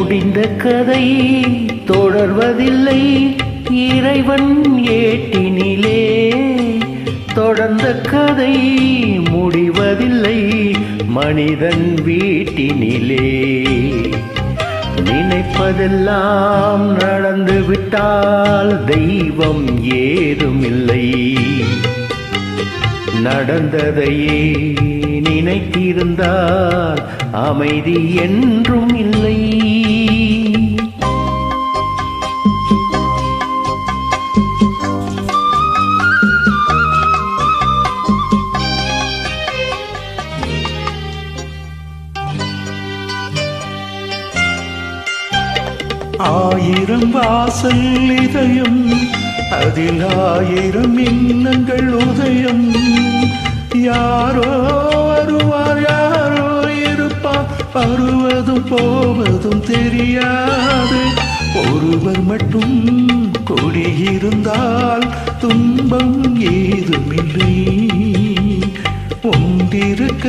முடிந்த கதை தொடர்வதில்லை. இறைவன் ஏட்டினிலே தொடர்ந்த கதை முடிவதில்லை. மனிதன் வீட்டினிலே நினைப்பதெல்லாம் நடந்து விட்டால் தெய்வம் ஏதுமில்லை. நடந்ததையே நினைத்திருந்தால் அமைதி என்றும் இல்லை. ஆயிரம் வாசல் இதயம் அதில் ஆயிரம் எண்ணங்கள் உதயம். யாரோ வருவார் யாரோ இருப்பார். வருவதும் போவதும் தெரியாது. ஒருவர் மட்டும் கூடியிருந்தால் துன்பம் ஏதுமில்லை. ஒன்றிருக்க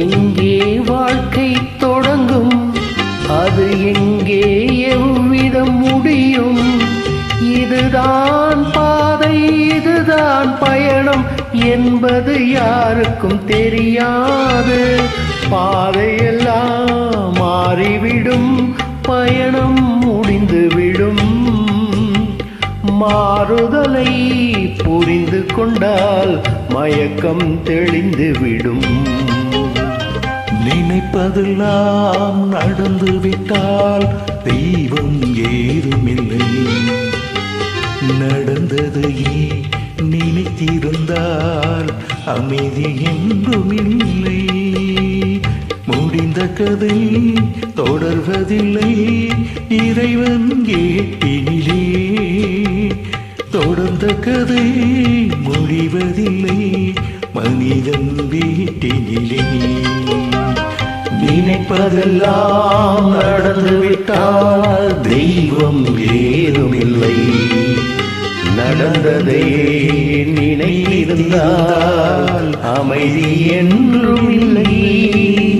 எங்கே வாழ்க்கை தொடங்கும்? அது எங்கே எவ்விதம் முடியும்? இதுதான் பாதை இதுதான் பயணம் என்பது யாருக்கும் தெரியாது. பாதையெல்லாம் மாறிவிடும் பயணம் முடிந்துவிடும். மாறுதலை புரிந்து கொண்டால் மயக்கம் தெளிந்துவிடும். நினைப்பதெல்லாம் நடந்து விட்டால் தெய்வம் ஏதுமில்லை. நடந்ததையே நினைத்திருந்தால் அமைதி என்றுமில்லை. முடிந்த கதை தொடர்வதில்லை இறைவன் கேட்டினிலே. தொடர்ந்த கதை முடிவதில்லை மனிதன் வீட்டினிலே. நினைப்பதெல்லாம் நடந்துவிட்டால் தெய்வம் ஏதுமில்லை. நடந்ததையே நினைத்திருந்தால் அமைதி என்றும் இல்லை